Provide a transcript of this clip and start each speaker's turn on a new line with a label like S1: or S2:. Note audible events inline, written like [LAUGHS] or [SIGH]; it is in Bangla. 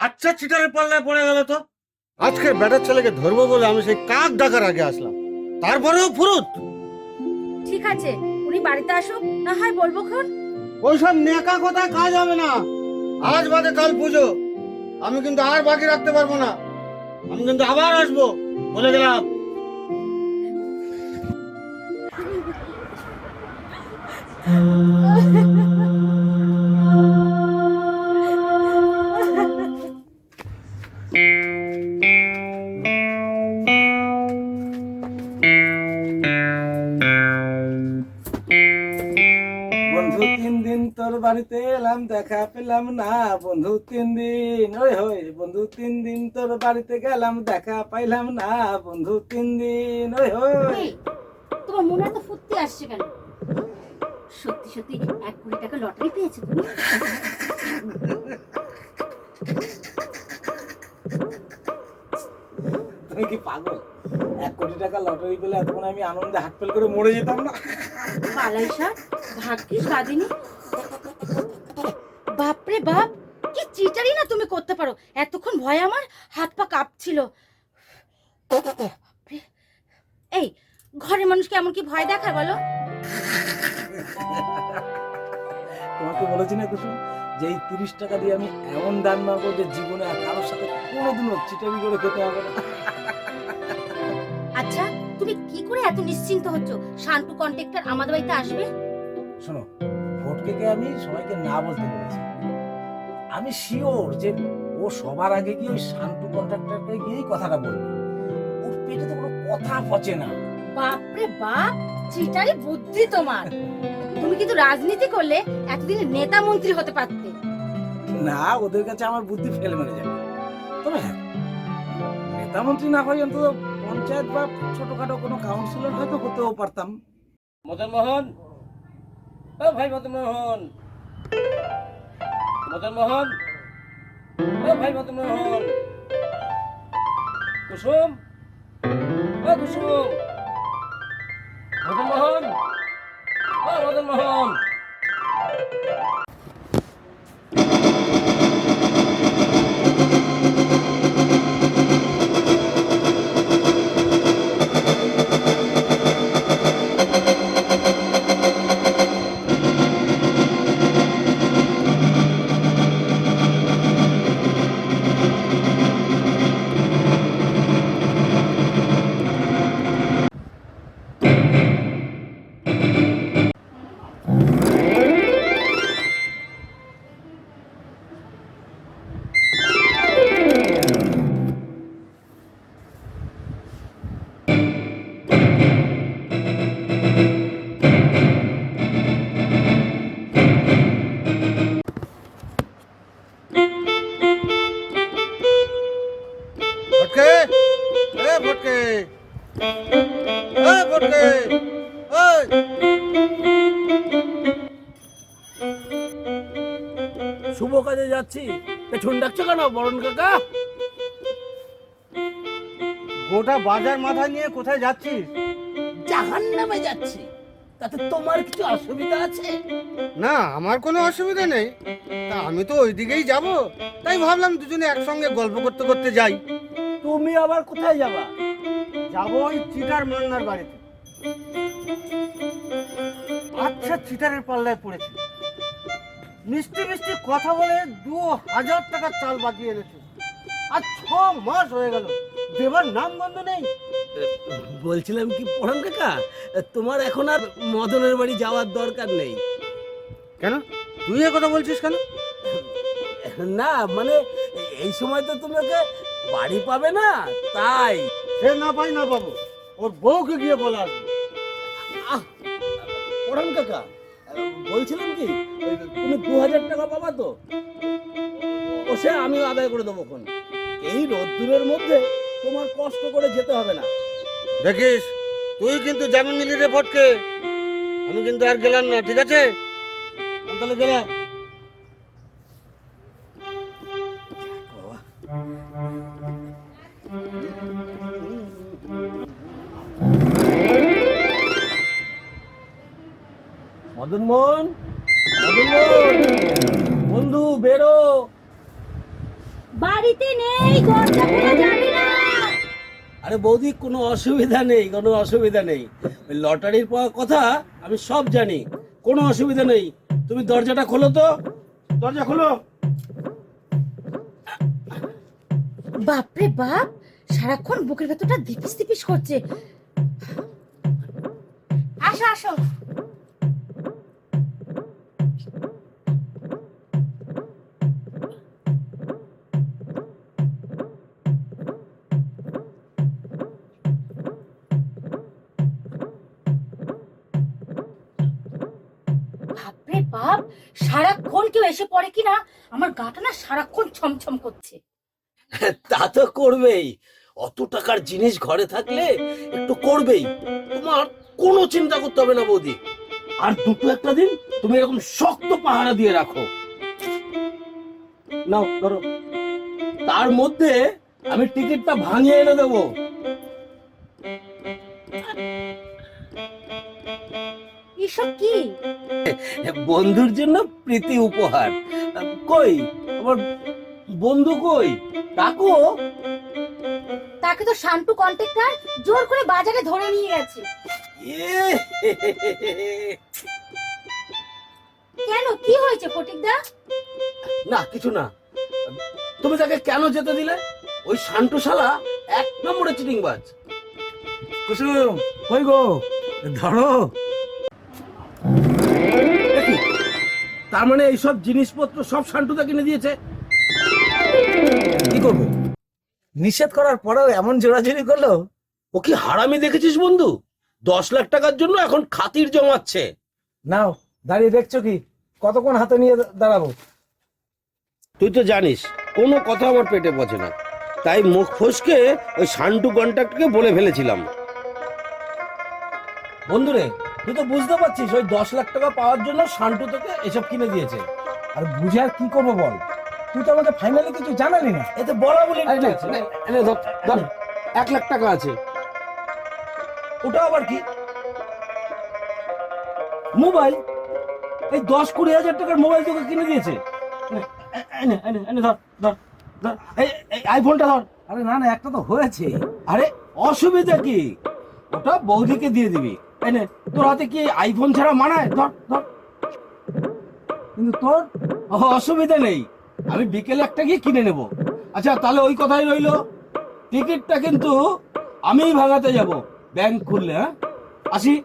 S1: আচ্ছা চিটারের পাল্লায় পড়ে গেল তো। আজকে ব্যাটার ছেলেকে ধরবো বলে আমি সেই কাক ডাকার আগে আসলাম। তারপরেও ফুরুত।
S2: ঠিক আছে উনি বাড়িতে আসুক না হয় বলব খন।
S1: ওইসব নেকা কথা কাজ হবে না। আজ বাদে কাল পুজো। আমি কিন্তু আর বাকি রাখতে পারব না। আমি কিন্তু আবার আসব বলে গেলাম।
S3: বন্ধু [LAUGHS] বাড়িতে এলাম দেখা পেলাম না। বন্ধু তিন দিন ওই হই বন্ধু তিন দিন তোর বাড়িতে গেলাম দেখা পাইলাম না। বন্ধু তিন দিন ওই হই।
S2: তোমার মনে এত ফুর্তি আসছে কেন? সত্যি সত্যি এক কোটি টাকা লটারি পেয়েছ তুমি?
S3: তুমি কি পাগল? এক কোটি টাকা লটারি পেলে এতক্ষণ আমি আনন্দে হাত ফেল করে মরে যেতাম না?
S2: পালাই সার ভাগ্যিস বাদিনি বাপরে বাপ চিটারি না তুমি করতে পারো। এতক্ষণ ভয় আমার হাত পা কাঁপছিল। এই ঘরের মানুষকে এমন কি ভয় দেখায় বলো?
S3: তোমাকে বলেছি না কুসুম যে এই তিরিশ টাকা দিয়ে আমি এমন দান মারবো যে জীবনে আর কারোর সাথে কোনোদিনও চিটারি করে খেতে হবে না।
S2: আচ্ছা তুমি কি করে এত নিশ্চিন্ত হচ্ছ? শান্টু কন্ট্রাক্টর আমাদের বাড়িতে আসবে?
S3: শোনো ভোটকে আমি সবাইকে না বলতে বলেছি। আমি শিওর যে ও সবার আগে গিয়ে ওই শান্তু কন্ট্রাক্টরকে গিয়েই কথাটা বলবে। ওর পেটে তো কোনো কথা পচে না।
S2: বাপরে বাপ চিটারি বুদ্ধি তোমার। তুমি কিন্তু রাজনীতি করলে একদিন নেতা মন্ত্রী হতে পারতে।
S3: না ওদের কাছে আমার বুদ্ধি ফেল মেরে যাবে। তবে হ্যাঁ নেতা মন্ত্রী না হয় অন্তত পঞ্চায়েত বা ছোটখাটো কোনো কাউন্সিলর হয়তো হতেও পারতাম।
S4: মদন মোহন ও ভাই মদন মোহন মদন মোহন? ও ভাই মদন মোহন। কুসুম? ও কুসুম। মদন মোহন? ও মদন মোহন।
S1: ফটকে এ ফটকে এ ফটকে ওই
S4: শুভ কাজে যাচ্ছি। পেছন ডাকছো কেন বরণ কাকা?
S1: গোটা বাজার মাথা নিয়ে কোথায় যাচ্ছিস?
S4: জাহান নামে যাচ্ছি। তাতে তোমার কিছু অসুবিধা আছে?
S1: না আমার কোনো অসুবিধা নেই। তা আমি তো ওই দিকেই যাব। তাই ভাবলাম দুজনে একসঙ্গে গল্প করতে করতে যাই।
S4: তুমি আবার কোথায় যাবা?
S1: যাব ওই চিটার মান্নার বাড়িতে। আচ্ছা চিটারের পাল্লায় পড়েছে। মিষ্টি মিষ্টি কথা বলে দু হাজার টাকার চাল বাকি এনেছে। আর ছ মাস হয়ে গেল দেবার নাম গন্ধ নেই।
S4: বলছিলাম কি পড়ান কাকা? তোমার এখন আর মদনের বাড়ি যাওয়ার দরকার নেই।
S1: কেন? তুই এ কথা বলছিস কেন?
S4: না মানে এই সময় তো তুমি ওকে বাড়ি পাবে না? তাই?
S1: সে না পাই না পাবো। ওর বউকে গিয়ে বলা আসবে
S4: আহ পড়ান কাকা বলছিলাম কি তুমি দু হাজার টাকা পাবা তো? ও সে আমি আদায় করে দেবো কোন এই রোদ্দুরের মধ্যে তোমার কষ্ট করে যেতে হবে না।
S1: দেখিস তুই কিন্তু জামিন নিলি রে ফটকে। আমি কিন্তু আর গেলাম না ঠিক আছে? তাহলে গেলাম।
S4: মদন মোহন বন্ধু বেরো।
S2: বাড়িতে নেই দরজা খোলা যাবে না।
S4: আরে বৌদি কোনো অসুবিধা নেই কোনো অসুবিধা নেই। ওই লটারির পাওয়া কথা আমি সব জানি কোনো অসুবিধা নেই। তুমি দরজাটা খোলো তো। দরজা খোলো।
S2: বাপরে বাপ সারাক্ষণ বুকের ভেতরটা দিপিস দিপিস করছে। আসো আসো। বাপরে বাপ, সারাক্ষণ কেউ এসে পড়ে কিনা? আমার গাটা না সারাক্ষণ ছমছম করছে।
S4: তা তো করবেই। অত টাকার জিনিস ঘরে থাকলে একটু করবেই। তোমার কোনো চিন্তা করতে হবে না, বৌদি। আর দুটো একটা দিন তুমি এরকম শক্ত পাহারা দিয়ে রাখো। নাও, ধরো। তার মধ্যে আমি টিকিটটা ভাঙিয়ে এনে দেবো।
S2: এসব কি?
S4: বন্ধুর জন্য প্রীতি উপহার। কই? আমার বন্ধু কই? ডাকো
S2: তাকে তো শান্টু কন্ট্রাক্টর জোর করে বাজারে ধরে নিয়ে গেছে। কেন? কি হয়েছে ফটিকদা?
S4: না কিছু না। তুমি তাকে কেন যেতে দিলে? ওই শান্টু শালা এক নম্বরে চিটিং বাজ
S3: কুসুম কই গো? ধরো।
S4: তার মানে এইসব জিনিসপত্র সব শান্টুদা কিনে দিয়েছে?
S3: কি করব? নিষেধ করার পরেও এমন জোরাজুরি করল?
S4: ও কি হারামি দেখেছিস বন্ধু? দশ লাখ টাকার জন্য এখন খাতির জমাচ্ছে।
S3: নাও দাঁড়িয়ে দেখছ কি? কতক্ষণ হাতে নিয়ে দাঁড়াবো?
S4: তুই তো জানিস কোনো কথা আমার পেটে পচে না। তাই মুখ ফসকে ওই সান্টু কন্ট্রাক্টকে বলে ফেলেছিলাম। বন্ধুরে তুই তো বুঝতে পারছিস ওই দশ লাখ টাকা পাওয়ার জন্য শান্টু তোকে এসব কিনে দিয়েছে।
S3: আর বুঝে আর কি করব বল? তুই তো আমাকে ফাইনালি কিছু জানালি না।
S4: এতে বলা বলি এক লাখ টাকা আছে। ওটা আবার কি? মোবাইল? এই দশ কুড়ি হাজার টাকার মোবাইল তোকে কিনে দিয়েছে। ধর, ধর, ধর। এই আইফোনটা ধর।
S3: আরে না না একটা তো হয়েছে।
S4: আরে অসুবিধা কি? ওটা বৌদিকে দিয়ে দিবি। এনে তোর হাতে কি আইফোন ছাড়া মানায়? ধর ধর।
S3: কিন্তু তোর
S4: অসুবিধা নেই। আমি বিকেলে একটা গিয়ে কিনে নেব। আচ্ছা তাহলে ওই কথাই রইল। টিকিটটা কিন্তু আমিই ভাঙাতে যাব। ব্যাংক খুললে হ্যাঁ? আসি।